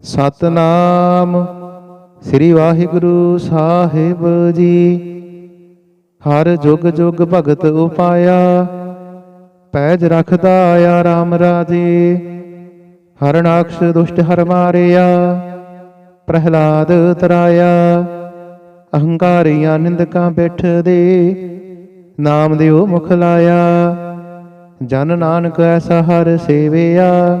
ਸਤਨਾਮ ਸ੍ਰੀ ਵਾਹਿਗੁਰੂ ਸਾਹਿਬ ਜੀ। ਹਰ ਜੁਗ ਜੁਗ ਭਗਤ ਉਪਾਇਆ, ਪੈਜ ਰਖਦਾ ਆਇਆ RAM ਰਾਜੇ। ਹਰਨਾਕਸ਼ ਦੁਸ਼ਟ ਹਰ ਮਾਰਿਆ, ਪ੍ਰਹਿਲਾਦ ਤਰਾਇਆ। ਅਹੰਕਾਰੀਆਂ ਨਿੰਦਕਾਂ ਬੈਠਦੇ, ਨਾਮ ਦਿਓ ਮੁਖ ਲਾਇਆ। ਜਨ ਨਾਨਕ ਐਸਾ ਹਰ ਸੇਵਿਆ।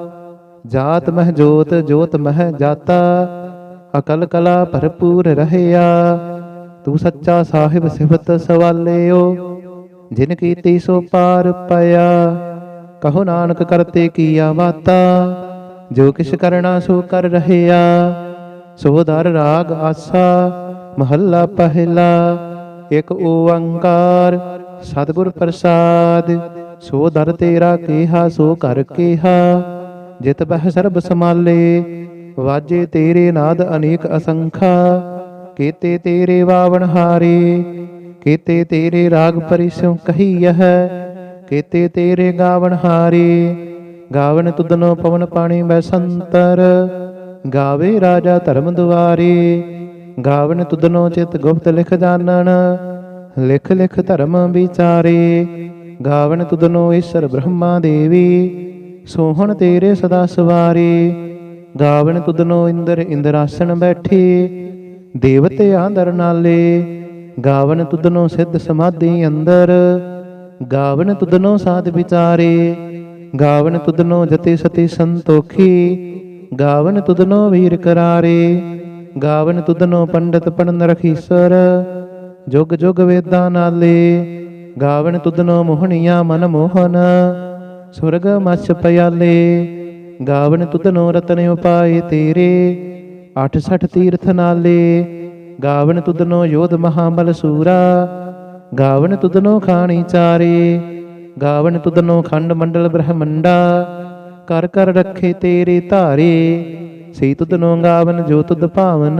ਜਾਤ ਮਹਿ ਜੋਤ ਜੋਤ ਮਹਿ ਜਾਤਾ। ਅਕਲ ਕਲਾ ਭਰਪੂਰ ਰਹਿਆ। ਤੂੰ ਸੱਚਾ ਸਾਹਿਬ ਸਿਫਤ ਸਵਾਲਿਓ। ਜਿਨ ਕੀਤੀ ਸੋ ਪਾਰ ਪਿਆ। ਕਹੋ ਨਾਨਕ ਕਰਤੇ ਕੀਆ ਬਾਤਾ ਜੋ ਕਿਛ ਕਰਣਾ ਸੋ ਕਰ ਰਹਿਆ। ਸੋ ਦਰ ਰਾਗ ਆਸਾ, ਮਹੱਲਾ ਪਹਿਲਾ। ਇਕ ਓੰਕਾਰ ਸਤਿਗੁਰ ਪ੍ਰਸਾਦ। ਸੋ ਦਰ ਤੇਰਾ ਕਿਹਾ, ਸੋ ਕਰ ਕਿਹਾ। ਜਿਤ ਬਹਿ ਸਰਬ ਸਮਾਲੇ ਵਾਜੇ ਤੇਰੇ ਨਾਦ ਅਨੇਕ ਅਸੰਖਾ, ਕੀਤੇ ਤੇਰੇ ਵਾਵਣ ਹਾਰੇ, ਕੀਤੇ ਤੇਰੇ ਰਾਗ ਪਰਿਸੋਂ ਕਹੀਐ ਕੀਤੇ ਤੇਰੇ ਗਾਵਣ ਹਾਰੇ, ਗਾਵਣ ਤੁਧਨੋ ਪਵਨ ਪਾਣੀ ਮੈਂ ਸੰਤਰ, ਗਾਵੇ ਰਾਜਾ ਧਰਮ ਦੁਆਰੇ, ਗਾਵਣ ਤੁਧਨੋ ਚਿਤ ਗੁਪਤ ਲਿਖ ਜਾਣਨ, ਲਿਖ ਲਿਖ ਧਰਮ ਵਿਚਾਰੇ, ਗਾਵਣ ਤੁਧਨੋ ਈਸ਼ਰ ਬ੍ਰਹਮਾ ਦੇਵੀ ਸੋਹਣ ਤੇਰੇ ਸਦਾ ਸਵਾਰੇ, ਗਾਵਣ ਤੁਧਨੋ ਇੰਦਰ ਇੰਦਰਾਸਣ ਬੈਠੀ, ਦੇਵਤੇ ਆਂਦਰ ਨਾਲੇ ਗਾਵਨ ਤੁਧਨੋ ਸਿੱਧ ਸਮਾਧੀ ਅੰਦਰ ਗਾਵਨ ਤੁਧਨੋ ਸਾਧ ਵਿਚਾਰੇ ਗਾਵਨ ਤੁਧਨੋ ਜਤੇ ਸਤੀ ਸੰਤੋਖੀ ਗਾਵਨ ਤੁਧਨੋ ਵੀਰ ਕਰਾਰੇ ਗਾਵਨ ਤੁਧਨੋ ਪੰਡਤ ਪੜਨ ਰਖੀਸਰ ਜੁਗ ਜੁਗ ਵੇਦਾਂ ਨਾਲੇ, ਗਾਵਣ ਤੁਧਨੋ ਮੋਹਣੀਆਂ ਮਨ ਮੋਹਨ ਸੁਰਗ ਮਛ ਪਿਆਲੇ ਗਾਵਣ ਤੁਧਨੋ ਰਤਨ ਉਪਾਏ ਤੇਰੇ 68 ਤੀਰਥ ਨਾਲੇ ਗਾਵਣ ਤੁਧਨੋ ਯੋਧ ਮਹਾਬਲ ਸੂਰਾ ਗਾਵਣ ਤੁਧਨੋ ਖਾਣੀ ਚਾਰੇ ਗਾਵਣ ਤੁਧਨੋ ਖੰਡ ਮੰਡਲ ਬ੍ਰਹਮੰਡਾ, ਕਰ ਕਰ ਰੱਖੇ ਤੇਰੇ ਧਾਰੇ ਸੇ ਤੁਧਨੋ ਗਾਵਨ ਜੋ ਤੁਧ ਭਾਵਨ,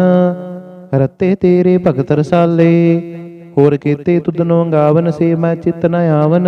ਰਤੇ ਤੇਰੇ ਭਗਤ ਰਸਾਲੇ, ਹੋਰ ਕੀਤੇ ਤੁਧਨੋ ਗਾਵਨ ਸੇ ਮੈਂ ਚਿਤ ਨ ਆਵਨ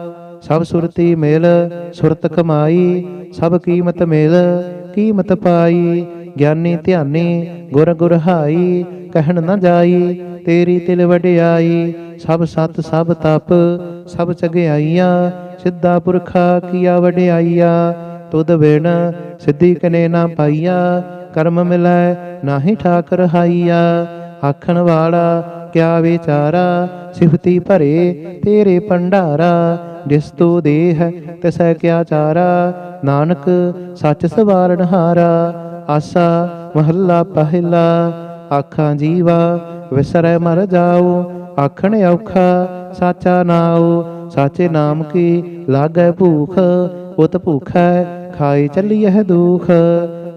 ਸਭ ਸੁਰਤੀ ਮਿਲ, ਸੁਰਤ ਕਮਾਈ, ਸਭ ਕੀਮਤ ਮਿਲ, ਕੀਮਤ ਪਾਈ। ਗਿਆਨੀ ਧਿਆਨੀ, ਗੁਰ ਗੁਰ ਹਾਈ, ਕਹਿਣ ਨਾ ਜਾਈ, ਤੇਰੀ ਤਿਲ ਵਡਿਆਈ। ਸਭ ਸਤ, ਸਭ ਤਪ, ਸਭ ਚਗਿਆਈਆਂ, ਸਿੱਧਾ ਪੁਰਖਾ ਕੀਆ ਵਡਿਆਈਆ। ਤੁਧ ਬਿਨ ਸਿੱਧੀ ਕਨੇ ਨਾ ਪਾਈਆ, ਕਰਮ ਮਿਲੈ ਨਾਹੀ ਠਾਕ ਰਹਾਈਆ ਆਖਣ ਵਾਲਾ, ਕਿਆ ਵਿਚਾਰਾ, ਸਿਫਤੀ ਭਰੇ ਤੇਰੇ ਭੰਡਾਰਾ। ਜਿਸ ਤੂ ਦੇਹ ਤਿਸੈ ਕਿਆ ਚਾਰਾ? ਨਾਨਕ, ਸੱਚ ਸਵਾਰਨ ਹਾਰਾ। ਆਸਾ, ਮਹੱਲਾ, ਪਹਿਲਾ। ਆਖਾਂ ਜੀਵਾ, ਵਿਸਰੈ ਮਰ ਜਾਓ ਆਖਣ ਔਖਾ, ਸਾਚਾ ਨਾਉ। ਸਾਚੇ ਨਾਮ ਕੀ ਲਾਗੈ ਭੂਖ? ਉਤ ਭੂਖੈ ਖਾਈ ਚੱਲੀਐ ਦੁਖ।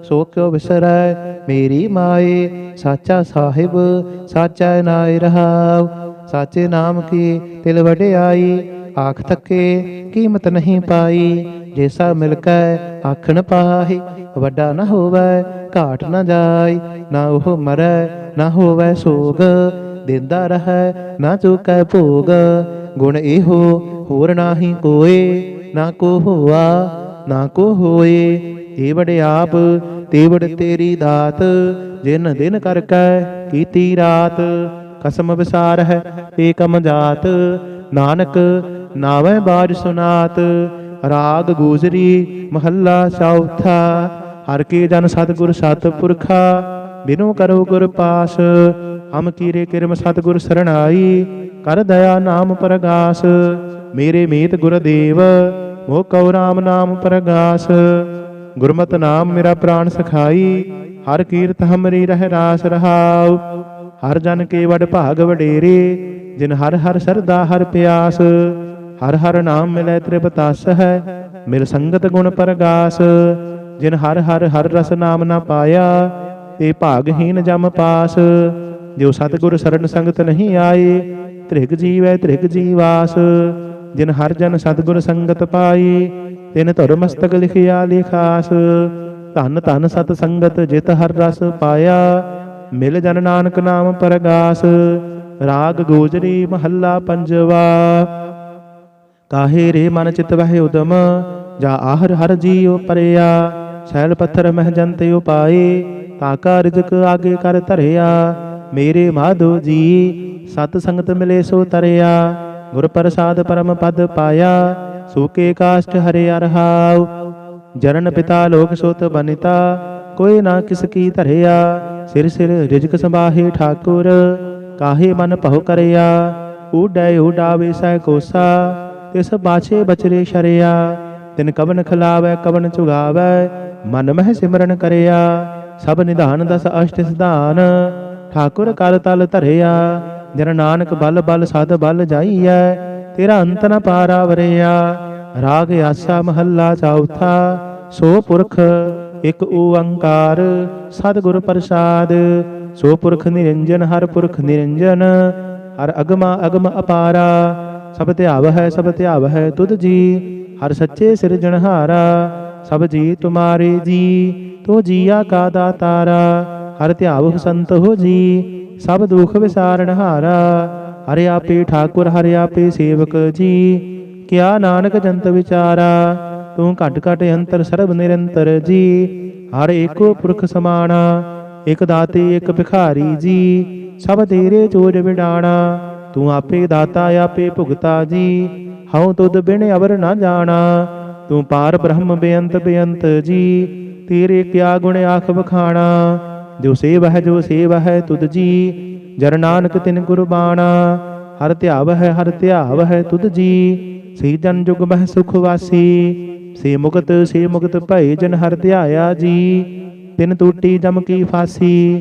ਸੋ ਕਿਉ ਵਿਸਰੈ ਮੇਰੀ ਮਾਏ? ਸਾਚਾ ਸਾਹਿਬ, ਸਾਚਾ ਨਾਇ ਰਹਾਉ। ਸਾਚੇ ਨਾਮ ਕੀ ਤਿਲ ਵਡਿਆਈ? ਆਖ ਥਕੇ ਕੀਮਤ ਨਹੀਂ ਪਾਈ। ਜੈਸਾ ਮਿਲਕੈ, ਆਖਣ ਪਾਹੀ, ਵੱਡਾ ਨਾ ਹੋਵੈ, ਘਾਟ ਨਾ ਜਾਏ ਨਾ ਉਹ ਮਰੈ, ਨਾ ਹੋਵੈ ਸੋਗ। ਦਿੰਦਾ ਰਹੈ, ਨਾ ਚੁਕੈ ਭੋਗ। ਗੁਣ ਇਹੋ, ਹੋਰ ਨਾਹੀ ਕੋਏ, ਨਾ ਕੋ ਹੋਆ, ਨਾ ਕੋ ਹੋਏ। ਏਵੜ ਆਪ, ਤੇਵੜ ਤੇਰੀ ਦਾਤ। ਜਿਨ ਦਿਨ ਕਰ ਕੈ ਕੀਤੀ ਰਾਤ। ਕਸਮ ਵਿਸਾਰ ਹੈ ਕਮ ਜਾਤ। ਨਾਨਕ ਨਾਵੇਂ ਬਾਜ ਸੁਨਾਤ, ਰਾਗ ਗੂਜਰੀ, ਮਹੱਲਾ ਚੌਥਾ। ਹਰ ਕੇ ਜਨ ਸਤਿਗੁਰ ਸਤਿਪੁਰਖਾ, ਬਿਨੋ ਕਰੋ ਗੁਰ ਪਾਸ। ਹਮ ਕੀਰੇ ਕਿਰਮ ਸਤਿਗੁਰ ਸਰਣਾਈ, ਕਰ ਦਇਆ ਨਾਮ ਪ੍ਰਗਾਸ। ਮੇਰੇ ਮੀਤ ਗੁਰਦੇਵ ਮੋ ਕਉ ਰਾਮ ਨਾਮ ਪ੍ਰਗਾਸ। ਗੁਰਮਤ ਨਾਮ ਮੇਰਾ ਪ੍ਰਾਨ ਸਖਾਈ, ਹਰ ਕੀਰਤ ਹਮਰੀ ਰਹਿ ਰਾਸ ਰਹਾਉ। ਹਰ ਜਨ ਕੇ ਵਡ ਭਾਗ ਵਡੇਰੇ, ਜਿਨ ਹਰ ਹਰ ਸਰਦਾ ਹਰ ਪਿਆਸ। ਹਰ ਹਰ ਨਾਮ ਮਿਲੈ ਤ੍ਰਿਪਤਸ ਹੈ ਮਿਲ ਸੰਗਤ ਗੁਣ ਪ੍ਰਗਾਸ। ਜਿਨ ਹਰ ਹਰ ਹਰ ਰਸ ਨਾਮ ਨਾ ਪਾਇਆ ਤੇ ਭਾਗਹੀਨ ਜਮ ਪਾਸ। ਜੋ ਸਤਿਗੁਰ ਸਰਨ ਸੰਗਤ ਨਹੀਂ ਆਏ, ਤ੍ਰਿਗ ਜੀਵੈ ਤ੍ਰਿਗ ਜੀਵਾਸ। ਜਿਨ ਹਰ ਜਨ ਸਤਿਗੁਰ ਸੰਗਤ ਪਾਈ, ਤਿਨ ਧੁਰ ਮਸਤਕ ਲਿਖਿਆ ਲਿਖਾਸ। ਧਨ ਧਨ ਸਤ ਸੰਗਤ ਜਿਤ ਹਰ ਰਸ ਪਾਇਆ, ਮਿਲ ਜਨ ਨਾਨਕ ਨਾਮ ਪਰਗਾਸ। ਰਾਗ ਗੋਜਰੀ ਮਹੱਲਾ ਪੰਜਵਾ। ਕਾਹੇ ਰੇ ਮਨ ਚਿਤ ਵਹਿ ਉਦਮ, ਜਾ ਆਹਰ ਹਰ ਜੀਉ ਪਰਿਆ। ਸੈਲ ਪੱਥਰ ਮਹਿ ਜੰਤ ਉਪਾਏ ਤਾਕਾ ਰਿਜਕ ਆਗੇ ਕਰ ਧਰਿਆ। ਮੇਰੇ ਮਾਧੋ ਜੀ, ਸਤ ਸੰਗਤ ਮਿਲੇ ਸੋ ਤਰਿਆ। ਗੁਰ ਪ੍ਰਸਾਦ ਪਰਮ ਪਦ ਪਾਇਆ ਸੂਕੇ ਕਾਸ਼ਟ ਹਰੇ ਅਰਹਾਉ। ਜਰਨ ਪਿਤਾ ਲੋਕ ਸੋਤ ਬਨਿਤਾ, ਕੋਈ ਨਾ ਕਿਸ ਕੀ ਧਰਿਆ। ਸਿਰ ਸਿਰ ਰਿਜਕ ਸੰਭਾਹੇ ਠਾਕੁਰ, ਕਾਹੇ ਮਨ ਭਉ ਕਰਿਆ। ਊਡੈ ਊਡਾਵੇ ਸੈ ਕੋਸਾ ਤਿਸ ਬਾਛੇ ਬਚਰੇ ਸ਼ਰਿਆ, ਤਿਨ ਕਵਨ ਖਲਾਵੈ, ਕਵਨ ਚੁਗਾਵੈ, ਮਨ ਮਹਿ ਸਿਮਰਨ ਕਰਿਆ, ਸਭ ਨਿਧਾਨ ਦਸ ਅਸ਼ਟ ਸਿਧਾਨ, ਠਾਕੁਰ ਕਲ ਤਲ ਧਰਿਆ, ਜਨ ਨਾਨਕ ਬਲ ਬਲ ਸਦ ਬਲ ਜਾਈਐ, ਤੇਰਾ ਅੰਤ ਨ ਪਾਰਾ ਵਰਿਆ ਰਾਗ ਆਸਾ ਮਹੱਲਾ ਚੌਥਾ, ਸੋ ਪੁਰਖ ਇਕ ਓੰਕਾਰ ਸਤਿਗੁਰ ਪ੍ਰਸਾਦ, ਸੋ ਪੁਰਖ ਨਿਰੰਜਨ, ਹਰ ਪੁਰਖ ਨਿਰੰਜਨ, ਹਰ ਅਗਮਾ ਅਗਮ ਅਪਾਰਾ ਸਭ ਧਿਆਵ ਹੈ ਸਭ ਧਿਆਵ ਹੈ ਤੁਧ ਜੀ। ਹਰ ਸੱਚੇ ਸਿਰਜਣਹਾਰਾ ਸਭ ਜੀ ਤੁਮਾਰੇ ਜੀ। ਤੋ ਜੀਆ ਕਾ ਦਾਤਾਰਾ, ਹਰ ਧਿਆਵ ਸੰਤ ਹੋ ਜੀ। ਸਭ ਦੁਖ ਵਿਸਾਰਣਹਾਰਾ ਹਰਿ ਆਪੇ ਠਾਕੁਰ, ਹਰਿ ਆਪੇ ਸੇਵਕ ਜੀ। ਕਿਆ ਨਾਨਕ ਜੰਤ ਵਿਚਾਰਾ, ਤੂੰ ਘਟ ਘਟ ਅੰਤਰ ਸਰਬ ਨਿਰੰਤਰ ਜੀ। ਹਰ ਏਕੋ ਪੁਰਖ ਸਮਾਣਾ, ਇਕ ਦਾਤੇ, ਇਕ ਭਿਖਾਰੀ ਜੀ। ਸਭ ਤੇਰੇ ਚੋਜ ਵਿਡਾਣਾ ਤੂੰ ਆਪੇ ਦਾਤਾ, ਆਪੇ ਭੁਗਤਾ ਜੀ। ਹਉ ਤੁਧ ਬਿਨ ਅਵਰ ਨਾ ਜਾਣਾ। ਤੂੰ ਪਾਰ ਬ੍ਰਹਮ ਬੇਅੰਤ ਬੇਅੰਤ ਜੀ। ਤੇਰੇ ਕਿਆ ਗੁਣ ਆਖ ਬਖਾਣਾ ਜੋ ਸੇਵ ਹੈ ਜੋ ਸੇਵ ਹੈ ਤੁਧ ਜੀ। ਜਰ ਨਾਨਕ ਤਿਨ ਗੁਰਬਾਣਾ। ਹਰ ਧਿਆਵ ਹੈ ਹਰ ਧਿਆਵ ਹੈ ਤੁਧ ਜੀ। ਸੇ ਜਨ ਜੁਗ ਮਹਿ ਸੁਖ ਵਾਸੀ। ਸੇ ਮੁਕਤ ਸੇ ਮੁਕਤ ਭਏ ਜਨ ਹਰ ਧਿਆਇਆ ਜੀ। ਤਿਨ ਟੂਟੀ ਜਮ ਕੀ ਫਾਸੀ।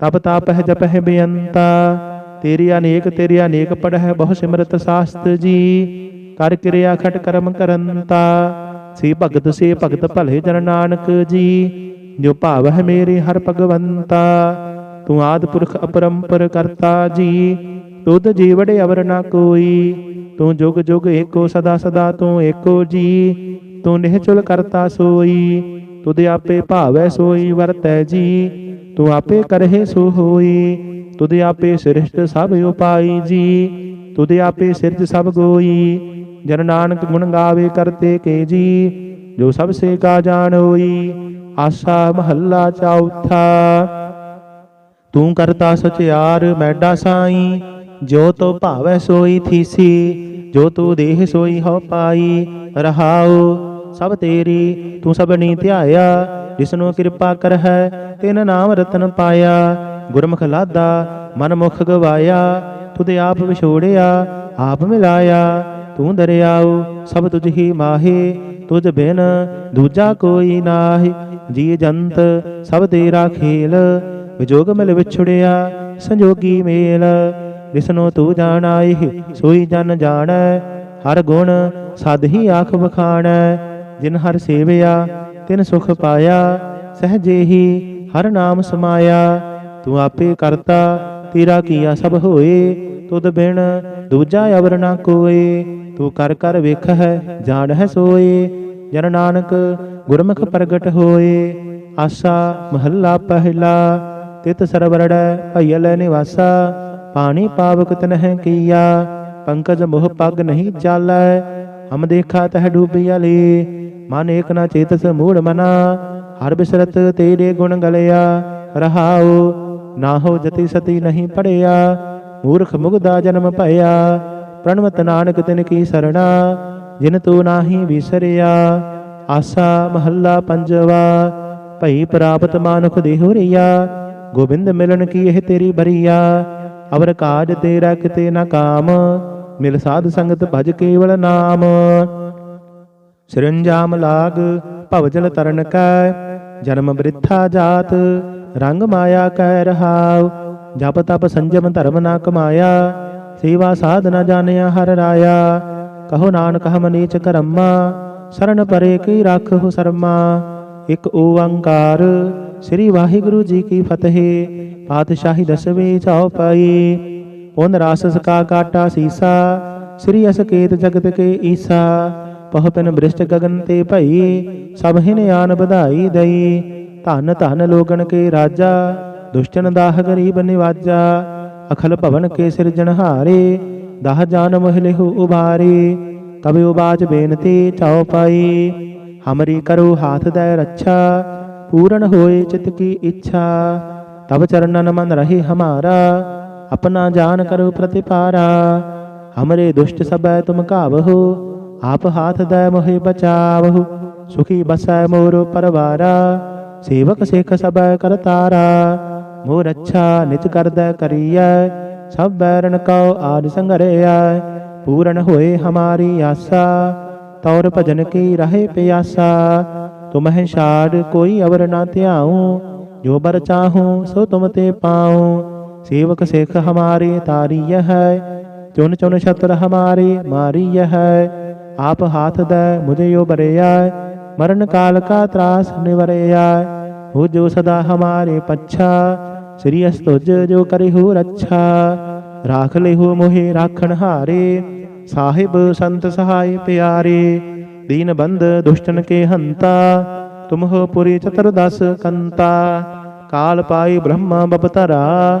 ਤਪ ਤਾਪ ਹੈ ਜਪ ਹੈ ਬੇਅੰਤਾ। ਤੇਰੀ ਅਨੇਕ ਤੇਰੀ ਅਨੇਕ ਪੜ ਹੈ ਬਹੁ ਸਿਮਰਤ ਸਾਸਤ ਜੀ। ਕਰ ਕਿਰਿਆ ਖਟ ਕਰਮ ਕਰੰਤਾ। ਸੇ ਭਗਤ ਸੇ ਭਗਤ ਭਲੇ ਜਨ ਨਾਨਕ ਜੀ। ਜੋ ਭਾਵ ਹੈ ਮੇਰੇ ਹਰ ਭਗਵੰਤਾ। ਤੂੰ ਆਦ ਪੁਰਖ ਅਪਰੰਪਰ ਕਰਤਾ ਜੀ। ਤੁਧ ਜੀਵੜੇ ਅਵਰ ਨਾ ਕੋਈ। ਤੂੰ ਜੁਗ ਜੁਗ ਏਕੋ ਸਦਾ ਸਦਾ ਤੂੰ ਏਕੋ ਜੀ। ਤੂੰ ਨਿਹਚੁਲ ਕਰਤਾ ਸੋਈ। ਤੁਧ ਆਪੇ ਭਾਵੈ ਸੋਈ ਵਰਤੈ ਜੀ। ਤੂੰ ਆਪੇ ਕਰਹਿ ਸੋ ਹੋਈ ਤੁਧ ਆਪੇ ਸ੍ਰਿਸ਼ਟ ਸਭ ਉਪਾਈ ਜੀ ਤੁਧ ਆਪੇ ਸਿਰਜ ਸਭ ਗੋਈ ਜਨ ਨਾਨਕ ਗੁਣ ਗਾਵੇ ਕਰਤੇ ਕੇ ਜੀ ਜੋ ਸਭ ਸੇ ਕਾ ਜਾਣ ਹੋਈ ਆਸਾ ਮਹੱਲਾ ਚੌਥਾ ਤੂੰ ਕਰਤਾ ਸਚਿਆਰ ਮੈਡਾ ਸਾਈ ਜੋ ਤੋ ਭਾਵੈ ਸੋਈ ਥੀਸੀ ਜੋ ਤੂ ਦੇਹ ਸੋਈ ਹੋ ਪਾਈ ਰਹਾਉ ਸਭ ਤੇਰੀ ਤੂੰ ਸਭਨੀ ਧਿਆਇਆ ਜਿਸਨੂੰ ਕਿਰਪਾ ਕਰ ਹੈ ਤਿਨ ਨਾਮ ਰਤਨ ਪਾਇਆ। ਗੁਰਮੁਖ ਲਾਦਾ ਮਨ ਮੁਖ ਗਵਾਇਆ। ਤੁਧ ਆਪ ਵਿਛੋੜਿਆ, ਆਪ ਮਿਲਾਇਆ। ਤੂੰ ਦਰਿਆਉ, ਸਭ ਤੁਝ ਹੀ ਮਾਹੇ। ਤੁਝ ਬਿਨ ਦੂਜਾ ਕੋਈ ਨਾਹੀ। ਜੀ ਜੰਤ, ਸਭ ਤੇਰਾ ਖੇਲ। ਵਿਜੋਗ ਮਿਲ ਵਿਛੜਿਆ, ਸੰਜੋਗੀ ਮੇਲ। ਜਿਸਨੂੰ ਤੂੰ ਜਾਣਾਈ ਸੋਈ ਜਨ ਜਾਣੈ। ਹਰ ਗੁਣ ਸਦ ਹੀ ਆਖ ਵਖਾਣੈ। ਜਿਨ ਹਰ ਸੇਵਿਆ ਤਿਨ ਸੁਖ ਪਾਇਆ, ਸਹਜੇ ਹੀ ਹਰ ਨਾਮ ਸਮਾਇਆ। ਤੂੰ ਆਪੇ ਕਰਤਾ, ਤੇਰਾ ਕੀਆ ਸਭ ਹੋਏ। ਤੁਧ ਬਿਨ ਦੂਜਾ ਅਵਰ ਨਾ ਕੋਏ। ਤੂੰ ਕਰ ਕਰ ਵੇਖ ਜਾਣ ਹੈ ਸੋਏ। ਜਨ ਨਾਨਕ ਗੁਰਮੁਖ ਪ੍ਰਗਟ ਹੋਏ। ਆਸਾ ਮਹੱਲਾ ਪਹਿਲਾ, ਤਿਤ ਸਰਵਰੜੈ ਭਈਲ ਨਿਵਾਸਾ। ਪਾਣੀ ਪਾਵਕ ਤਨਹਿ ਕੀਆ, ਪੰਕਜ ਮੋਹ ਪਗ ਨਹੀਂ ਚਾਲੈ ਹਮ ਦੇਖਾ ਤਹ ਡੂਬਿਆ ਲੇ ਮਨ ਏਕ ਨਾ ਚੇਤਸ ਮੂੜ ਮਨਾ। ਹਰ ਬਿਸਰਤ ਤੇਰੇ ਗੁਣ ਗਲਿਆ। ਰਹਾਉ, ਨਾ ਹੋ ਜਤੀ ਸਤੀ ਨਹੀਂ ਪੜਿਆ। ਮੂਰਖ ਮੁਗਦਾ ਜਨਮ ਭਇਆ। ਪ੍ਰਣਵਤ ਨਾਨਕ ਤਿਨ ਕੀ ਸਰਣਾ। ਜਿਨ ਤੂੰ ਨਾਹੀ ਵਿਸਰਿਆ। ਆਸਾ ਮਹੱਲਾ ਪੰਜਵਾ। ਭਈ ਪ੍ਰਾਪਤ ਮਾਨੁਖ ਦੇਹੁ ਰਿਆ। ਗੋਬਿੰਦ ਮਿਲਣ ਕੀ ਇਹ ਤੇਰੀ ਬਰੀਆ। ਅਵਰ ਕਾਜ ਤੇਰਾ ਕਿਤੇ ਨਾ ਕਾਮ। ਮਿਲ ਸਾਧ ਸੰਗਤ ਭਜ ਕੇਵਲ ਨਾਮ। ਸਿਰੰਜਾਮ ਲਾਗ ਭਵਜਲ ਤਰਨ ਕੈ, ਜਨਮ ਬ੍ਰਿਥਾ ਜਾਤ, ਰੰਗ ਮਾਇਆ ਕਹਿ ਰਹਾਉ। ਜਪ ਤਪ ਸੰਜਮ ਧਰਮ ਨਾ ਕਮਾਇਆ, ਸੇਵਾ ਸਾਧ ਨਾ ਜਾਣਿਆ ਹਰ ਰਾਇਆ। ਕਹੋ ਨਾਨਕ ਹਮ ਨੀਚ ਕਰਮਾ, ਸਰਨ ਪਰੇ ਕੀ ਰੱਖੋ ਸਰਮਾ। ਇਕ ਓੰਕਾਰ, ਸ੍ਰੀ ਵਾਹਿਗੁਰੂ ਜੀ ਕੀ ਫਤਿਹ, ਪਾਤਸ਼ਾਹੀ ਦਸਵੇਂ ਚੌਪਾਈ ਓਨ ਰਾਸ ਸਕਾ ਕਾਟਾ ਸੀਸਾ, ਸ੍ਰੀ ਅਸਕੇਤ ਜਗਤ ਕੇ ਈਸਾ। ਪਹ ਪਿਨ ਬ੍ਰਿਸ਼ਟ ਗਗਨ ਤੇ ਭਈ, ਸਭ ਹਿਨ ਆਨ ਵਧਾਈ ਦਈ। ਧਨ ਧਨ ਲੋਗਣ ਕੇ ਰਾਜਾ, ਦੁਸ਼ਟਨ ਦਾਹ ਗਰੀਬ ਨਿਵਾਜਾ। ਅਖਲ ਭਵਨ ਕੇ ਸਿਰਜਣਹਾਰੇ ਦਾਹ ਜਾਨ ਮਹਿਲਿਹੁ ਉਬਾਰੇ ਕਬਿ ਉਬਾਚ ਬੇਨਤੀ ਚਾਉ ਪਾਈ, ਹਮਰੀ ਕਰੋ ਹਾਥ ਦੈ ਰੱਛਾ। ਪੂਰਨ ਹੋਏ ਚਿਤ ਕੀ ਇੱਛਾ ਤਬ ਚਰਨਨ ਮਨ ਰਹੇ ਹਮਾਰਾ। ਆਪਣਾ ਜਾਨ ਕਰੋ ਪ੍ਰਤਿਪਾਰਾ। ਹਮਰੇ ਦੁਸ਼ਟ ਸਭੈ ਤੁਮ ਕਾਵਹੁ ਆਪ ਹਾਥ ਦਇ ਮੋਹਿ ਬਚਾਵਹੁ। ਸੁਖੀ ਬਸੈ ਮੋਰ ਪਰਵਾਰਾ, ਸੇਵਕ ਸੇਖ ਸਭੈ ਕਰਤਾਰਾ ਮੋਰ ਅੱਛਾ ਨਿਤ ਕਰਦਾ ਕਰੀਐ, ਸਭ ਬੈਰਨ ਕਉ ਆਦ ਸੰਗਰਿਐ ਪੂਰਨ ਹੋਏ ਹਮਾਰੀ ਆਸਾ, ਤੌਰ ਭਜਨ ਕੀ ਰਹੇ ਪਿਆਸਾ। ਤੁਮਹਿ ਛਾੜ ਕੋਈ ਅਵਰ ਨਾ ਧਿਆਉ, ਜੋ ਬਰ ਚਾਹੂੰ ਸੋ ਤੁਮ ਤੇ ਪਾਉ। ਸੇਵਕ ਸਿੱਖ ਹਮਾਰੇ ਤਾਰੀਯ ਹੈ ਚੁਨ ਚੁਨ ਛਤਰ ਹਮਾਰੇ ਮਾਰੀਯ ਹੈ। ਆਪ ਹਾਥ ਦੈ ਮੁਝਿਓ ਬਰਿਆ ਮਰਨ ਕਾਲ ਕਾ ਤਰਾਸ ਨਿਵਰਿਆ ਹੋ ਜੋ ਸਦਾ ਹਮਾਰੇ ਪੱਛਾ, ਸ੍ਰੀ ਅਸਤੁਜ ਜੋ ਕਰਿਹੁ ਰੱਛਾ। ਰਾਖ ਲਿਹੁ ਮੋਹਿ ਰਾਖਣ ਹਾਰੇ, ਸਾਹਿਬ ਸੰਤ ਸਹਾਇ ਪਿਆਰੇ। ਦੀਨ ਬੰਦ ਦੁਸ਼ਟਨ ਕੇ ਹੰਤਾ ਤੁਮ ਹੋ ਪੁਰੀ ਚਤੁਰਦਸ ਕੰਤਾ। ਕਾਲ ਪਾਈ ਬ੍ਰਹਮਾ ਬਪਤਰਾ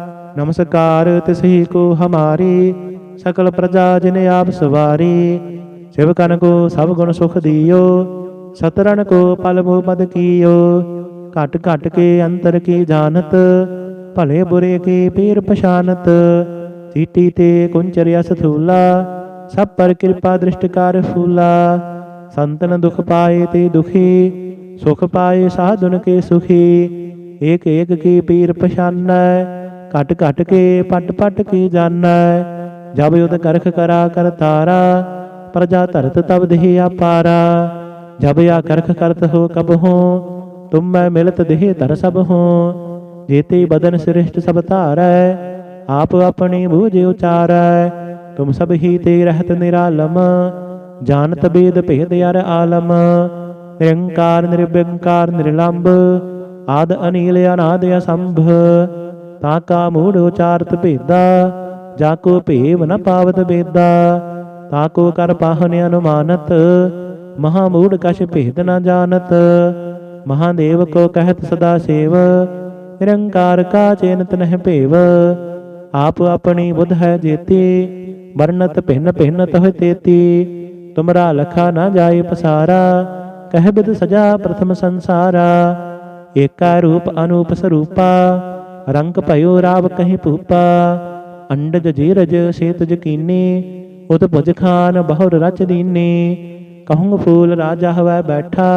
ਨਮਸਕਾਰ ਤਿਸਹੀ ਕੋ ਹਮਾਰੀ, ਸਕਲ ਪ੍ਰਜਾ ਜਿਨ ਆਪ ਸਵਾਰੀ। ਸਿਵ ਕਨ ਕੋ ਸਭ ਗੁਣ ਸੁਖ ਦਿਓ, ਸਤਰਣ ਕੋ ਪਲ ਮੋ ਮਦ ਕੀਓ। ਘਟ ਘਟ ਕੇ ਅੰਤਰ ਕੀ ਜਾਣਤ, ਭਲੇ ਬੁਰੇ ਕੀ ਪੀਰ ਪਛਾਨਤ। ਸੀਤੀ ਤੇ ਕੁੰਚਰਿਆ ਸਥੂਲਾ ਸਭ ਪਰ ਕਿਰਪਾ ਦ੍ਰਿਸ਼ਟਕਾਰ ਫੂਲਾ। ਸੰਤਨ ਦੁਖ ਪਾਏ ਤੇ ਦੁਖੀ, ਸੁਖ ਪਾਏ ਸਾਧੁਨ ਕੇ ਸੁਖੀ। ਏਕ ਏਕ ਕੀ ਪੀਰ ਪਛਾਨੈ ਘਟ ਘਟ ਕੇ ਪਟ ਪਟ ਕੀ ਜਾਣੈ ਜਬ ਉਦ ਕਰਖ ਕਰਾ ਕਰ ਤਾਰਾ ਪ੍ਰਜਾ ਧਰਤ ਤਬ ਦੇਹ ਆਪਾਰਾ ਜਬ ਆ ਕਰਖ ਕਰਤ ਹੋ ਕਬ ਹੋ, ਤੁਮ ਮੈਂ ਮਿਲਤ ਦੇਹ ਧਰ ਸਭ ਹੋ। ਜੇਤੇ ਬਦਨ ਸ੍ਰਿਸ਼ਟ ਸਭ ਧਾਰੈ, ਆਪ ਆਪਣੀ ਬੂਝ ਉਚਾਰੈ। ਤੁਮ ਸਭ ਹੀ ਤੇ ਰਹਿਤ ਨਿਰਾਲਮ ਜਾਣਤ ਬੇਦ ਭੇਦ ਅਰ ਆਲਮ। ਨਿਰੰਕਾਰ ਨਿਰਭੰਕਾਰ ਨਿਰਲੰਭ ਆਦ ਅਨੀਲ, ਅਨਾਦ ਅਸੰਭ। ਤਾਂ ਕਾ ਮੂੜ ਉਚਾਰਤ ਭੇਦਾ, ਜਾ ਕੋ ਭੇਵ ਨ ਪਾਵਤ ਬੇਦਾ ਤਾ ਕੋ ਕਰ ਪਾਹਨ ਅਨੁਮਾਨਤ, ਮਹਾ ਮੂੜ ਕਛ ਭੇਦ ਨ ਜਾਣਤ। ਮਹਾਦੇਵ ਕੋ ਕਹਿਤ ਸਦਾ ਸੇਵ, ਨਿਰੰਕਾਰ ਕਾ ਚੇਨਤ ਨਹਿ ਭੇਵ। ਆਪ ਆਪਣੀ ਬੁੱਧ ਹੈ ਜੇਤੀ, ਵਰਨਤ ਭਿੰਨ ਭਿੰਨ ਤਹ ਤੇਤੀ। ਤੁਮਰਾ ਲਖਾ ਨਾ ਜਾਏ ਪਸਾਰਾ, ਕਹਿ ਬਿਦ ਸਜਾ ਪ੍ਰਥਮ ਸੰਸਾਰਾ। ਏਕਾ ਰੂਪ ਅਨੂਪ ਸਰੂਪਾ ਰੰਗ ਭਇਓ ਰਾਵ ਕਹੀ ਭੂਪਾ, ਅੰਡਜ ਜੀਰਜ ਸੇਤਜ ਕੀਨੀ ਉਤ ਭੁਜ ਖਾਨ ਬਹੁਰ ਰਚ ਦੀਨੀ ਕਹੂੰ ਫੂਲ ਰਾਜਾ ਹਵੈ ਬੈਠਾ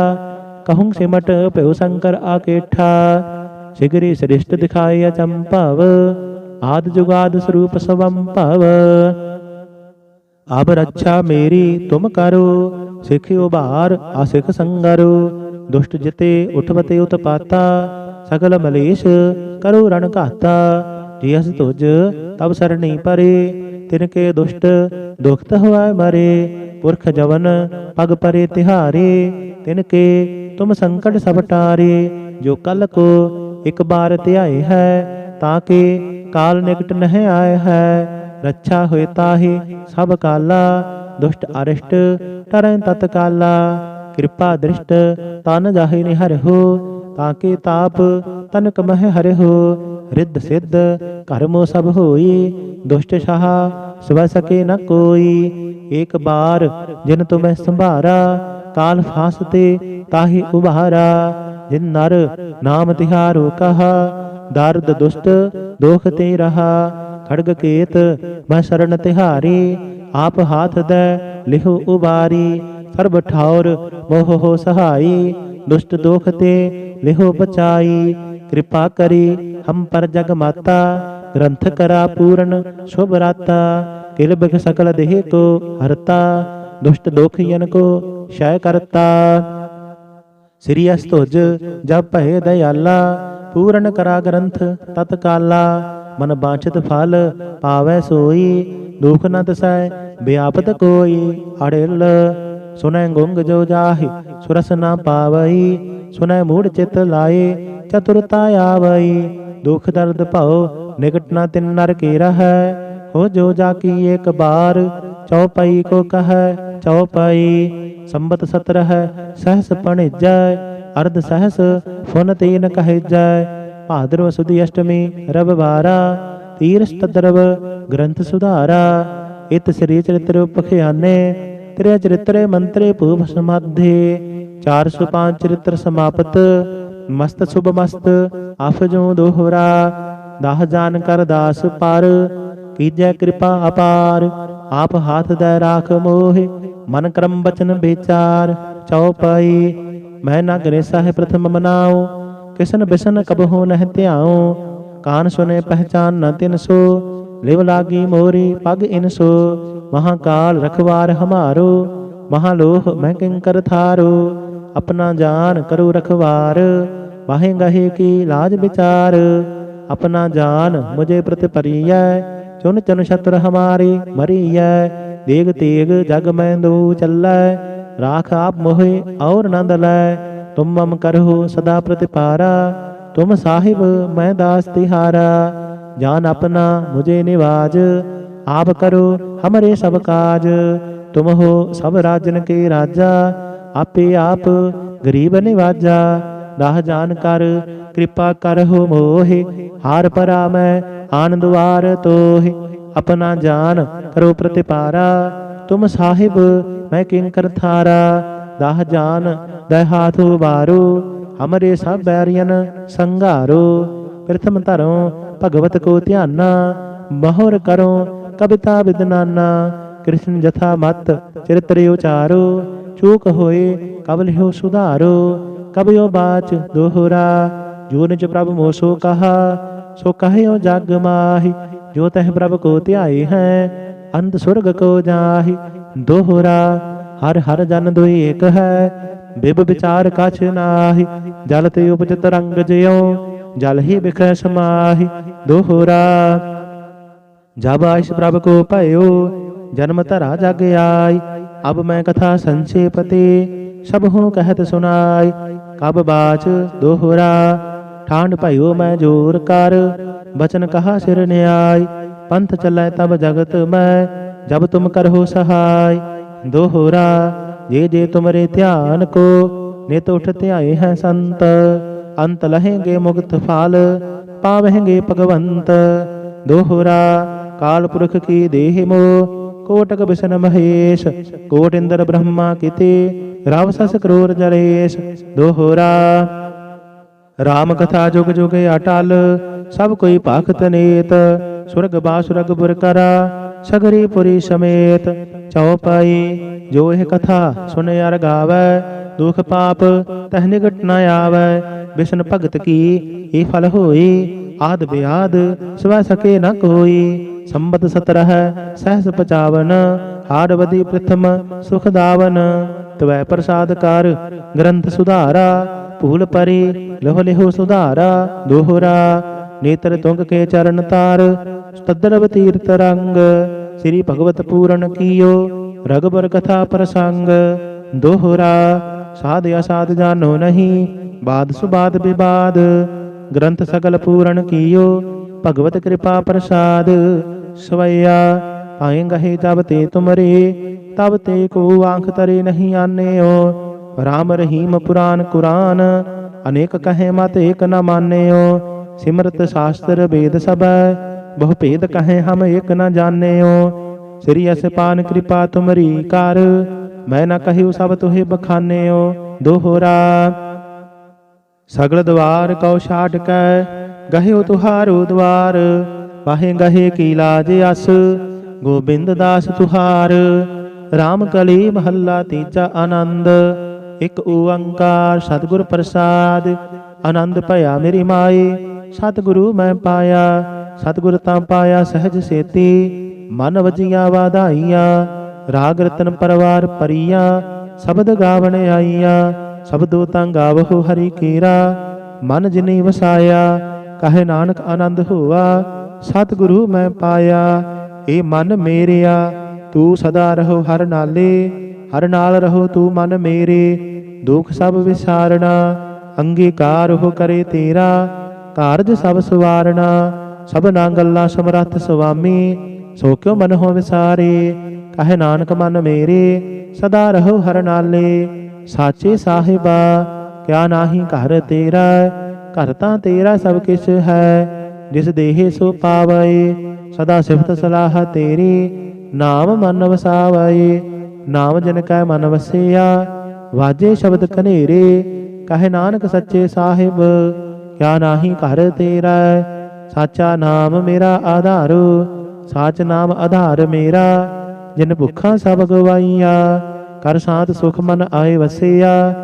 ਕਹੂੰ ਸਿਮਟ ਭਿਉ ਸ਼ੰਕਰ ਆਕੇਠਾ ਸਿਗਰੀ ਸ੍ਰਿਸ਼ਟ ਦਿਖਾਈ ਅਚੰਭਵ ਆਦ ਜੁਗਾਦ ਸਰੂਪ ਸਵੰ ਭਵ। ਅਬ ਰੱਛਾ ਮੇਰੀ ਤੁਮ ਕਰੋ, ਸਿੱਖ ਉਭਾਰ ਆਸਿਖ ਸੰਗਰੋ। ਦੁਸ਼ਟ ਜਿਤੇ ਉਠਵਤੇ ਉਤਪਾਤਾ, ਸਗਲ ਮਲੇਸ਼ ਕਰੋ ਰਣ ਘਾਤਾ, ਜੀ ਅਸ ਤੁਜ ਤਬ ਸਰਣੀ ਪਰੇ, ਤਿਨ ਕੇ ਦੁਸ਼ਟ ਦੁਖਤ ਹੋਇ ਮਰੇ, ਪੁਰਖ ਜਵਨ ਪਗ ਪਰੇ ਤਿਹਾਰੇ, ਤਿਨ ਕੇ ਤੁਮ ਸੰਕਟ ਸਭ ਟਾਰੇ, ਜੋ ਕਲ ਕੋ ਇੱਕ ਬਾਰ ਧਿਆਏ ਹੈ, ਤਾਂ ਕਿ ਕਾਲ ਨਿਕਟ ਨਹਿ ਆਏ ਹੈ, ਰੱਛਾ ਹੋਏ ਤਾਹੀ ਸਭ ਕਾਲਾ, ਦੁਸ਼ਟ ਅਰਿਸ਼ਟ ਟਰੈ ਤਤਕਾਲਾ, ਕਿਰਪਾ ਦ੍ਰਿਸ਼ਟ ਤਨ ਜਾਹੇ ਨਿਹਰਹੁ ਤਾਂ ਕਿ ਤਾਪ ਤਨਕ ਮਹਿ ਹਰਿਹੁ, ਰਿੱਧ ਸਿੱਧ ਕਰਮੋ ਸਭ ਹੋਈ। ਦੁਸ਼ਟ ਸ਼ਾਹ ਸਵੈ ਸਕੇ ਨ ਕੋਈ, ਏਕ ਬਾਰ ਜਿਨ ਤੁਮੈ ਸੰਭਾਰਾ, ਕਾਲ ਫਾਸਤੇ ਤਾਹੀ ਉਭਾਰਾ। ਜਿਨ ਨਰ ਨਾਮ ਤਿਹਾਰੋ ਕਹਾ, ਦਰਦ ਦੁਸ਼ਟ ਦੋਖ ਤੇ ਰਹਾ। ਖੜਗ ਕੇਤ ਮੈਂ ਸ਼ਰਨ ਤਿਹਾਰੀ, ਆਪ ਹਾਥ ਦੈ ਲਿਹੁ ਉਬਾਰੀ। ਸਰਬ ਠੌਰ ਮੋਹ ਹੋ ਸਹਾਈ ਦੁਸ਼ਟ ਦੋਖ ਤੇ ਲਿਹੁ ਬਚਾਈ। ਕਿਰਪਾ ਕਰੀ ਹਮ ਪਰ ਜਗ ਮਾਤਾ। ਗ੍ਰੰਥ ਕਰਾ ਪੂਰਨ ਸ਼ੁਭ ਰਾਤਾ। ਕਿਰਬਕ ਸਕਲ ਦੇਹ ਕੋ ਹਰਤਾ। ਦੁਸ਼ਟ ਦੋਖੀਨ ਕੋ ਸ਼ੈ ਕਰਤਾ। ਸ੍ਰੀ ਅਸਤੁਜ ਜਬ ਭਏ ਦਇਆਲਾ। ਪੂਰਨ ਕਰਾ ਗ੍ਰੰਥ ਤਤਕਾਲਾ ਮਨ ਬਾਛਤ ਫਲ ਪਾਵੈ ਸੋਈ। ਦੁਖ ਨ ਦਸੈ ਬਿਆਪਤ ਕੋਈ। ਅੜਿਲ ਸੁਨੈ ਗੁੰਗ ਜੋ ਜਾਹੀ। ਸੁਰਸ ਨ ਪਾਵਈ ਸੁਨੈ ਮੂੜ ਚਿਤ ਲਾਏ, ਚਤੁਰਤਾ ਆਵਈ। ਦੁਖ ਦਰਦ ਭਉ, ਨਿਕਟ ਨ ਤਿਨ ਨਰ ਕੇ ਰਹੈ। ਹੋ ਜੋ ਜਾ ਕੀ ਇੱਕ ਬਾਰ, ਚਉਪਈ ਕੋ ਕਹੈ, ਚਉਪਈ। ਸੰਬਤ ਸਤਰ ਹੈ ਸਹਸ ਪਣਿਜੈ, ਅਰਧ ਸਹਸ ਫੁਨ ਤੀਨ ਕਹਿਜੈ। ਭਾਦਰਵ ਸੁਦੀ ਅਸ਼ਟਮੀ ਰਵਿਵਾਰਾ ਤੀਰ ਸਤਦਰਵ ਗ੍ਰੰਥ ਸੁਧਾਰਾ। ਇਤ ਸ੍ਰੀ ਚਰਿਤ੍ਰ ਪਖਿਆਨੇ ਤ੍ਰਿ ਚਰਿਤ੍ਰੇ ਮੰਤਰੇ ਭੂਪ ਸਮਾਧੇ। 405 ਚਰਿਤ੍ਰ ਸਮਾਪਤ। ਮਸਤ ਸੁਭ ਮਸਤ ਆਫਜੋ ਦੋਹਰਾ ਦਾਹ ਜਾਨ ਕਰ ਦਾਸ ਪਰ, ਕੀਜੈ ਕਿਰਪਾ ਅਪਾਰ। ਆਪ ਹਾਥ ਦੇ ਰਾਖ ਮੋਹਿ, ਮਨ ਕਰਮ ਬਚਨ ਵਿਚਾਰ। ਚਉਪਈ ਮੈਂ ਨਾ ਗਰੇ ਸਾਹਿ ਪ੍ਰਥਮ ਮਨਾਉ। ਕਿਸਨ ਬਿਸਨ ਕਬਹੁ ਨਹਿ ਧਿਆਉ, ਕਾਨ ਸੁਨੇ ਪਹਿਚਾਨ ਨ ਤਿਨ ਸੋ। ਲਿਵ ਲਾਗੀ ਮੋਰੀ ਪਗ ਇਨ ਸੋ, ਮਹਾਕਾਲ ਰਖਵਾਰ ਹਮਾਰੋ। ਮਹਾਲੋਹ ਮੈਂ ਕਿੰਕਰ ਥਾਰੋ। ਆਪਣਾ ਜਾਨ ਕਰੋ ਰਖਵਾਰ। ਬਾਹੇ ਗਹੇ ਕੀ ਲਾਜ ਵਿਚਾਰ। ਆਪਣਾ ਜਾਨ ਮੁਝੇ ਪ੍ਰਤਿ ਪਰੀਐ ਚੁਨ ਚਨ ਛਤਰ ਹਮਾਰੇ ਮਰੀਐ। ਦੇਗ ਤੇਗ ਜਗ ਮੈਂ ਦੂ ਚੱਲੈ, ਰਾਖ ਆਪ ਮੋਹਿ ਔਰ ਨੰਦ ਲੈ। ਤੁਮ ਮਮ ਕਰਹੁ ਸਦਾ ਪ੍ਰਤਿਪਾਰਾ, ਤੁਮ ਸਾਹਿਬ ਮੈਂ ਦਾਸ ਤਿਹਾਰਾ। ਜਾਨ ਆਪਣਾ ਮੁਝੇ ਨਿਵਾਜ, ਆਪ ਕਰੋ ਹਮਰੇ ਸਭ ਕਾਜ। ਤੁਮ ਹੋ ਸਭ ਰਾਜਨ ਕੇ ਰਾਜਾ ਆਪੇ ਆਪ ਗਰੀਬ ਨਿਵਾਜਾ ਦਾਹ ਜਾਨ ਕਰ, ਕਿਰਪਾ ਕਰਹੁ ਮੋਹਿ, ਹਾਰ ਪਰਾ ਮੈਂ ਆਨੰਦ ਤੋਹਿ, ਆਪਣਾ ਜਾਨ ਕਰੋ ਪ੍ਰਤਿਪਾਰਾ, ਤੁਮ ਸਾਹਿਬ ਮੈਂ ਕਿੰਕਰ ਥਾਰਾ ਦਾਹ ਜਾਨ ਦੈ ਹਾਥ ਹਮਰੇ ਸਭ ਬੈਰੀਅਨ ਸੰਘਾਰੋ, ਪ੍ਰਥਮ ਧਰੋ ਭਗਵਤ ਕੋ ਧਿਆਨਾ, ਮਹੋਰ ਕਰੋ ਕਵਿਤਾ ਵਿਦਨਾਨਾ ਕ੍ਰਿਸ਼ਨ ਜਥਾ ਮਤ ਚਰਿਤ੍ਰ ਉਚਾਰੋ ਚੂਕ ਹੋਏ ਕਬਲਿਓ ਸੁਧਾਰੋ ਕਬਿਓ ਬਾਚ ਦੋਹਰਾ, ਜੋ ਨਿਜ ਪ੍ਰਭ ਮੋਸੋ ਕਹਾ, ਸੋ ਕਹਿਓ ਜਗ ਮਾਹੀ, ਜੋ ਤਹ ਪ੍ਰਭ ਕੋ ਧਿਆਏ ਹੈ ਅੰਤ ਸੁਰਗ ਕੋ ਜਾਹੀ, ਦੋਹਰਾ, ਹਰ ਹਰ ਜਨ ਦੁਈ ਏਕ ਹੈ, ਬਿਬ ਵਿਚਾਰ ਕਛ ਨਾਹੀ, ਜਲ ਤੇ ਉਪਜਤ ਰੰਗ ਜਿਉ, ਜਲ ਹੀ ਬਿਖੈ ਸਮਾਹੀ, ਦੋਹਰਾ। ਜਬ ਆਇਸ ਪ੍ਰਭ ਕੋ ਭਇਓ, ਜਨਮ ਧਰਾ ਜਗ ਆਈ ਅਬ ਮੈਂ ਕਥਾ ਸੰਖੇਪ ਤੇ ਸਭ ਹੂੰ ਕਹਤ ਸੁਨਾਈ ਕਬ ਬਾਚ ਦੋਹਰਾ ਠਾਂਡ ਭਇਓ ਮੈਂ ਜੋਰ ਕਰ, ਬਚਨ ਕਹਾ ਸਿਰ ਨਿਆਈ। ਪੰਥ ਚੱਲੈ ਤਬ ਜਗਤ ਮੈਂ, ਜਬ ਤੁਮ ਕਰਹੁ ਸਹਾਈ। ਦੋਹਰਾ, ਜੇ ਜੇ ਤੁਮਰੇ ਧਿਆਨ ਕੋ, ਨਿਤ ਉਠ ਧਿਆਏ ਹੈ ਸੰਤ। ਅੰਤ ਲਹੇਗੇ ਮੁਕਤ ਫਲ, ਪਾਵਹਿਗੇ ਭਗਵੰਤ। ਦੋਹਰਾ, ਕਾਲ ਪੁਰਖ ਕੀ ਦੇਹ ਮੋ ਕੋਟਕ ਬਿਸ਼ਨ ਮਹੇਸ਼ ਕੋਟ ਇੰਦਰ ਬ੍ਰਹਮਾ ਕਿਤੇ ਰਵ ਸਸ ਕਰੋਰ ਜਰੇਸ਼ ਦੋਹਰਾ ਰਾਮ ਕਥਾ ਜੁਗ ਜੁਗ ਅਟਲ ਸਭ ਕੋਈ ਭਾਖਤ ਨੇਤ ਸੁਰਗ ਬਾਸੁਰਗ ਬੁਰ ਕਰਾ ਸਗਰੀ ਪੁਰੀ ਸਮੇਤ ਚੌਪਾਈ ਜੋ ਇਹ ਕਥਾ ਸੁਨ ਅਰ ਗਾਵੈ ਦੁਖ ਪਾਪ ਤਹ ਨਿਕਟ ਨ ਆਵੈ ਵਿਸ਼ਨ ਭਗਤ ਕੀ ਇਹ ਫਲ ਹੋਈ ਆਦ ਬਿਆਦ ਸਵੈ ਸਕੇ ਨ ਕੋਈ ਸੰਬਤ ਸਤਰਹ, ਸਹਿਸ ਪਚਾਵਨ, ਹਾਰਵਦੀ ਪ੍ਰਥਮ, ਸੁਖ ਦਾਵਨ। ਤਵੈ ਪ੍ਰਸਾਦ ਕਰ, ਗ੍ਰੰਥ ਸੁਧਾਰਾ, ਭੂਲ ਪਰੀ, ਲਹ ਲਿਹੋ ਸੁਧਾਰਾ, ਦੋਹਰਾ। ਨੇਤਰ ਤੁੰਗ ਕੇ ਚਰਨ ਤਾਰ ਤਦਰਵ ਤੀਰਤ ਰੰਗ। ਸ੍ਰੀ ਭਗਵਤ ਪੂਰਨ ਕੀਓ ਰਗਬਰ ਕਥਾ ਪ੍ਰਸੰਗ। ਦੋਹਰਾ, ਸਾਧ ਅਸਾਧ ਜਾਣੋ ਨਹੀਂ, ਬਾਦ ਸੁਬਾਦ ਵਿਵਾਦ ਗ੍ਰੰਥ ਸਗਲ ਪੂਰਨ ਕੀਓ, ਭਗਵਤ ਕਿਰਪਾ ਪ੍ਰਸਾਦ। ਸਵਈਆ ਪਾਏ ਗਹੇ ਜਬ ਤੇ ਤੁਮਰੇ, ਤਬ ਤੇ ਕੋ ਆਂਖ ਤਰੇ ਨਹੀਂ ਆਨੇਓ। ਰਾਮ ਰਹੀਮ ਪੁਰਾਨ ਕੁਰਾਨ, ਅਨੇਕ ਕਹੇ ਮਤ ਏਕ ਨ ਮਾਨੇਓ। ਸਿਮਰਤ ਸ਼ਾਸਤਰ ਵੇਦ ਸਭੈ, ਬਹੁ ਭੇਦ ਕਹੇ ਹਮ ਏਕ ਨ ਜਾਣੇਓ। ਸ੍ਰੀ ਅਸਪਾਨ ਕਿਰਪਾ ਤੁਮਰੀ ਕਰ, ਮੈਂ ਨ ਕਹਿਉ ਸਭ ਤੁਹੇ ਬਖਾਨੇਓ। ਦੋਹਰਾ ਸਗਲ ਦਵਾਰ ਕਉ ਛਾੜ ਕੈ, ਗਹਿਓ ਤੁਹਾਰੋ ਦਵਾਰ। ਵਾਹੇ ਗਹੇ ਕੀ ਲਾਜ ਅਸ? ਗੋਬਿੰਦ ਦਾਸ ਤੁਹਾਰ। RAM ਕਲੀ ਮਹੱਲਾ ਤੀਜਾ ਆਨੰਦ। ਇਕ ਓੰਕਾਰ ਸਤਿਗੁਰ ਪ੍ਰਸਾਦ। ਆਨੰਦ ਭਇਆ ਮੇਰੀ ਮਾਏ, ਸਤਿਗੁਰੂ ਮੈਂ ਪਾਇਆ। ਸਤਿਗੁਰ ਤਾਂ ਪਾਇਆ ਸਹਿਜ ਸੇਤੀ। ਮਨ ਵਜੀਆਂ ਵਾਧਾਈਆਂ। ਰਾਗ ਰਤਨ ਪਰਵਾਰ ਪਰੀਆਂ ਸ਼ਬਦ ਗਾਵਣ ਆਈਆਂ। ਸ਼ਬਦੋ ਤਾਂ ਗਾਵਹੁ ਹਰੀ ਕੀਰਾ। ਮਨ ਜਿਨੀ ਵਸਾਇਆ, ਕਹੇ ਨਾਨਕ ਆਨੰਦ ਹੋਆ। ਸਤਿਗੁਰੂ ਮੈਂ ਪਾਇਆ ਏ ਮਨ ਮੇਰਿਆ, ਤੂੰ ਸਦਾ ਰਹੋ ਹਰ ਨਾਲੇ, ਹਰ ਨਾਲ ਰਹੋ ਤੂੰ ਮਨ ਮੇਰੇ, ਦੁਖ ਸਭ ਵਿਸਾਰਣਾ ਅੰਗੀਕਾਰ ਹੋ ਕਰੇ ਤੇਰਾ, ਕਾਰਜ ਸਭ ਸਵਾਰਣਾ ਸਭਨਾ ਗੱਲਾਂ ਸਮਰੱਥ ਸੁਆਮੀ, ਸੋ ਕਿਉ ਮਨ ਹੋ ਵਿਸਾਰੇ, ਕਹੇ ਨਾਨਕ ਮਨ ਮੇਰੇ, ਸਦਾ ਰਹੋ ਹਰ ਨਾਲੇ, ਸਾਚੇ ਸਾਹਿਬਾ, ਕਿਆ ਨਾਹੀ ਘਰ ਤੇਰਾ, ਘਰ ਤਾਂ ਤੇਰਾ ਸਭ ਕਿਛ ਹੈ ਜਿਸ ਦੇਹੇ ਸੋ ਪਾਵੈ, ਸਦਾ ਸਿਫਤ ਸਲਾਹ ਤੇਰੀ, ਨਾਮ ਮਨ ਵਸਾਵੈ, ਨਾਮ ਜਨ ਕੈ ਮਨ ਵਸਿਆ, ਵਾਜੇ ਸ਼ਬਦ ਕਨੇਰੇ ਕਹੇ ਨਾਨਕ ਸੱਚੇ ਸਾਹਿਬ, ਕਿਆ ਨਾਹੀ ਘਰ ਤੇਰਾ, ਸਾਚਾ ਨਾਮ ਮੇਰਾ ਆਧਾਰੋ, ਸਾਚ ਨਾਮ ਆਧਾਰ ਮੇਰਾ, ਜਿਨ ਭੁੱਖਾਂ ਸਭ ਗਵਾਈਆਂ, ਕਰ ਸਾਥ ਸੁਖ ਮਨ ਆਏ ਵਸਿਆ,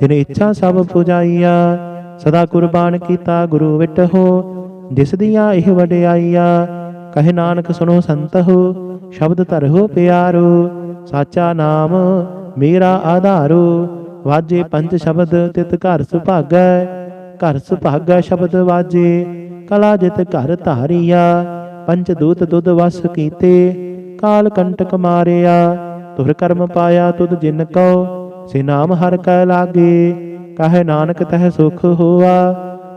ਜਿਨ ਇੱਛਾ ਸਭ ਪੁਜਾਈਆ, ਸਦਾ ਕੁਰਬਾਨ ਕੀਤਾ ਗੁਰੂ ਵਿਟਹੁ ਜਿਸ ਦੀਆਂ ਇਹ ਵਡਿਆਈਆਂ, ਕਹੇ ਨਾਨਕ ਸੁਨੋ ਸੰਤਹੁ, ਸ਼ਬਦ ਧਰਹੁ ਪਿਆਰੋ, ਸਾਚਾ ਨਾਮ ਮੇਰਾ ਆਧਾਰੋ, ਵਾਜੇ ਪੰਜ ਸ਼ਬਦ ਤਿਤ ਘਰ ਸੁਭਾਗੈ ਘਰ ਸੁਭਾਗੈ ਸ਼ਬਦ ਵਾਜੇ, ਕਲਾ ਜਿਤ ਘਰ ਧਾਰੀਆ, ਪੰਜ ਦੂਤ ਦੁੱਧ ਵਸ ਕੀਤੇ, ਕਾਲ ਕੰਟਕ ਮਾਰਿਆ, ਤੁਰ ਕਰਮ ਪਾਇਆ ਤੁਧ ਜਿਨ ਕਉ ਸੇ ਨਾਮ ਹਰ ਕੈ ਲਾਗੇ, ਕਹੇ ਨਾਨਕ ਤਹਿ ਸੁਖ ਹੋਆ।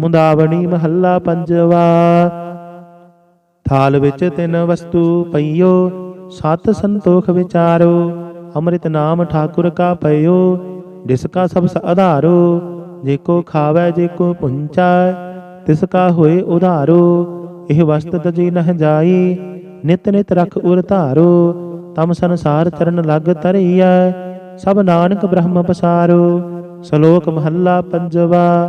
ਮੁੰਦਾਵਣੀ ਮਹੱਲਾ ਪੰਜਵਾ। ਥਾਲ ਵਿੱਚ ਤਿੰਨ ਵਸਤੂ ਪਈਓ, ਸਤ ਸੰਤੋਖ ਵਿਚਾਰੋ, ਅੰਮ੍ਰਿਤ ਨਾਮ ਠਾਕੁਰ ਕਾ ਪਈਓ ਜਿਸ ਕਾ ਸਭ ਆਧਾਰੋ, ਜੇ ਕੋ ਖਾਵੇ, ਜੇ ਕੋ ਪੁੰਚਾ, ਤਿਸ ਕਾ ਹੋਏ ਉਧਾਰੋ, ਇਹ ਵਸਤ ਤਜੀ ਨਹ ਜਾਈ, ਨਿਤ ਨਿਤ ਰਖ ਉਰ ਧਾਰੋ, ਤਮ ਸੰਸਾਰ ਚਰਨ ਲਗ ਤਰੀਐ ਸਭ ਨਾਨਕ ਬ੍ਰਹਮ ਪਸਾਰੋ, ਸ਼ਲੋਕ ਮਹੱਲਾ ਪੰਜਵਾ।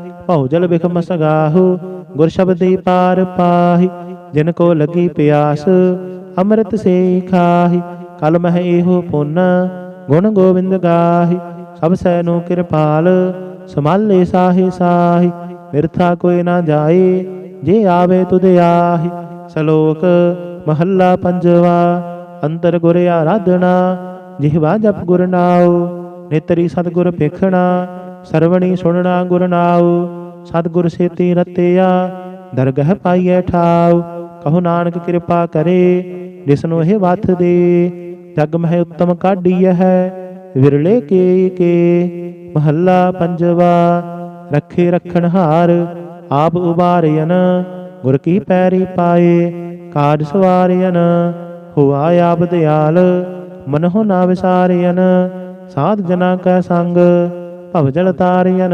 ਭਉ ਜਲ ਬਿਖਮ ਸਗਾਹੂ, ਗੁਰ ਸ਼ਬਦੀ ਪਾਰ ਪਾਹੀ, ਜਿਨ ਕੋ ਲਗੀ ਪਿਆਸ, ਅੰਮ੍ਰਿਤ ਸੇ ਖਾਹੀ ਕਲ ਮਹਿ ਇਹੋ ਪੁੰਨ, ਗੁਣ ਗੋਬਿੰਦ ਗਾਹੀ, ਸਭ ਸੈ ਨੂੰ ਕਿਰਪਾਲ, ਸਮਾਲੇ ਸਾਹੇ ਸਾਹੀ ਮਿਰਥਾ ਕੋਈ ਨਾ ਜਾਏ, ਜੇ ਆਵੇ ਤੁਧ ਆਹੀ, ਸ਼ਲੋਕ ਮਹੱਲਾ ਪੰਜਵਾ, ਅੰਤਰ ਗੁਰ ਆਰਾਧਨਾ ਜਿਹਵਾ ਜਪ ਗੁਰ ਨਾਉ, ਨੇਤਰੀ ਸਤਗੁਰ ਪੇਖਣਾ ਸਰਵਣੀ ਸੁਣਨਾ ਗੁਰ ਨਾਉ ਸਤਗੁਰ ਸੇਤੀ ਰਤਿਆ, ਦਰਗਹ ਪਾਈਐ ਠਾਉ, ਕਹੋ ਨਾਨਕ ਕਿਰਪਾ ਕਰੇ ਜਿਸਨੂੰ ਇਹ ਵਥ ਦੇ, ਜਗ ਮਹਿ ਉੱਤਮ ਕਾਢੀਐ ਹੈ, ਵਿਰਲੇ ਕੇ ਕੇ, ਮਹੱਲਾ ਪੰਜਵਾ, ਰੱਖੇ ਰਖਣ ਆਪ ਉਬਾਰਿਆਨ ਗੁਰ ਕੀ ਪੈਰੀ ਪਾਏ, ਕਾਜ ਸਵਾਰਿਆਨ ਹੁਆ ਆਪ ਦਿਆਲ, ਮਨਹੁ ਨਾ ਵਿਸਾਰਿਆਨ ਸਾਧ ਜਨਾ ਕੈ ਸੰਗ, ਭਵ ਜਲ ਤਾਰਿਆਨ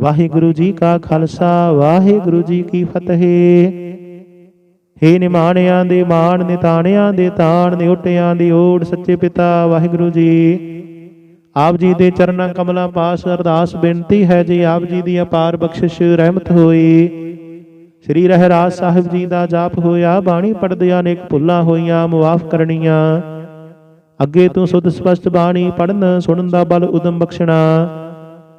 ਵਾਹਿਗੁਰੂ ਜੀ ਕਾ ਖਾਲਸਾ, ਵਾਹਿਗੁਰੂ ਜੀ ਕੀ ਫਤਿਹ। ਹੇ ਨਿਮਾਣਿਆਂ ਦੇ, ਮਾਣ ਨਿਤਾਣਿਆਂ ਦੇ, ਤਾਣ ਦੇ ਓਟਿਆਂ ਦੀ ਓੜ ਸੱਚੇ ਪਿਤਾ, ਵਾਹਿਗੁਰੂ ਜੀ। ਆਪ ਜੀ ਦੇ ਚਰਨਾਂ ਕਮਲਾਂ ਪਾਸ ਅਰਦਾਸ ਬੇਨਤੀ ਹੈ ਜੀ ਆਪ ਜੀ ਦੀ ਅਪਾਰ ਬਖਸ਼ਿਸ਼ ਰਹਿਮਤ ਹੋਈ। ਸ੍ਰੀ ਰਹਿਰਾਜ ਸਾਹਿਬ ਜੀ ਦਾ ਜਾਪ ਹੋਇਆ, ਬਾਣੀ ਪੜਦਿਆਂ ਨੇ ਭੁੱਲਾਂ ਹੋਈਆਂ, ਮੁਆਫ ਕਰਨੀਆਂ। ਅੱਗੇ ਤੋਂ ਸੁਧ ਸਪਸ਼ਟ ਬਾਣੀ ਪੜਨ ਸੁਣਨ ਦਾ ਬਲ ਉਦਮ ਬਖਸ਼ਣਾ।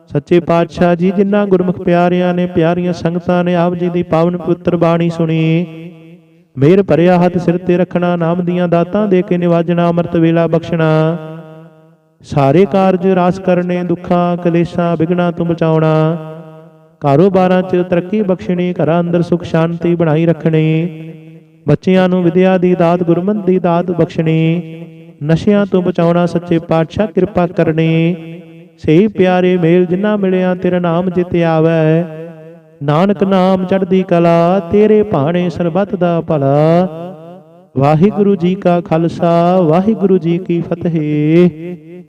ਸੱਚੇ ਪਾਤਸ਼ਾਹ ਜੀ, ਜਿਨ੍ਹਾਂ ਗੁਰਮੁਖ ਪਿਆਰਿਆਂ ਨੇ, ਪਿਆਰੀਆਂ ਸੰਗਤਾਂ ਨੇ ਆਪ ਜੀ ਦੀ ਪਾਵਨ ਪਵਿੱਤਰ ਬਾਣੀ ਸੁਣੀ। ਮੇਰ ਭਰਿਆ ਹੱਥ ਸਿਰ ਤੇ ਰੱਖਣਾ, ਨਾਮ ਦੀਆਂ ਦਾਤਾਂ ਦੇ ਕੇ ਨਿਵਾਜਣਾ, ਅੰਮ੍ਰਿਤ ਵੇਲਾ ਬਖਸ਼ਣਾ। ਸਾਰੇ ਕਾਰਜ ਰਾਸ ਕਰਨੇ, ਦੁੱਖਾਂ, ਕਲੇਸ਼ਾਂ ਵਿਗਣਾ ਤੋਂ ਬਚਾਉਣਾ। ਕਾਰੋਬਾਰਾਂ 'ਚ ਤਰੱਕੀ ਬਖਸ਼ਣੀ, ਘਰਾਂ ਅੰਦਰ ਸੁਖ ਸ਼ਾਂਤੀ ਬਣਾਈ ਰੱਖਣੀ। ਬੱਚਿਆਂ ਨੂੰ ਵਿਦਿਆ ਦੀ ਦਾਤ, ਗੁਰਮਤਿ ਦੀ ਦਾਤ ਬਖਸ਼ਣੀ। ਨਸ਼ਿਆਂ ਤੋਂ ਬਚਾਉਣਾ, ਸੱਚੇ ਪਾਤਸ਼ਾਹ ਕਿਰਪਾ ਕਰਨੀ। ਸਹੀ ਪਿਆਰੇ ਮੇਲ ਜਿਨ੍ਹਾਂ ਮਿਲਿਆ, ਤੇਰਾ ਨਾਮ ਜਿਤ ਆਵੈ। ਨਾਨਕ ਨਾਮ ਚੜਦੀ ਕਲਾ, ਤੇਰੇ ਭਾਣੇ ਸਰਬੱਤ ਦਾ ਭਲਾ। ਵਾਹਿਗੁਰੂ ਜੀ ਕਾ ਖਾਲਸਾ, ਵਾਹਿਗੁਰੂ ਜੀ ਕੀ ਫਤਿਹ।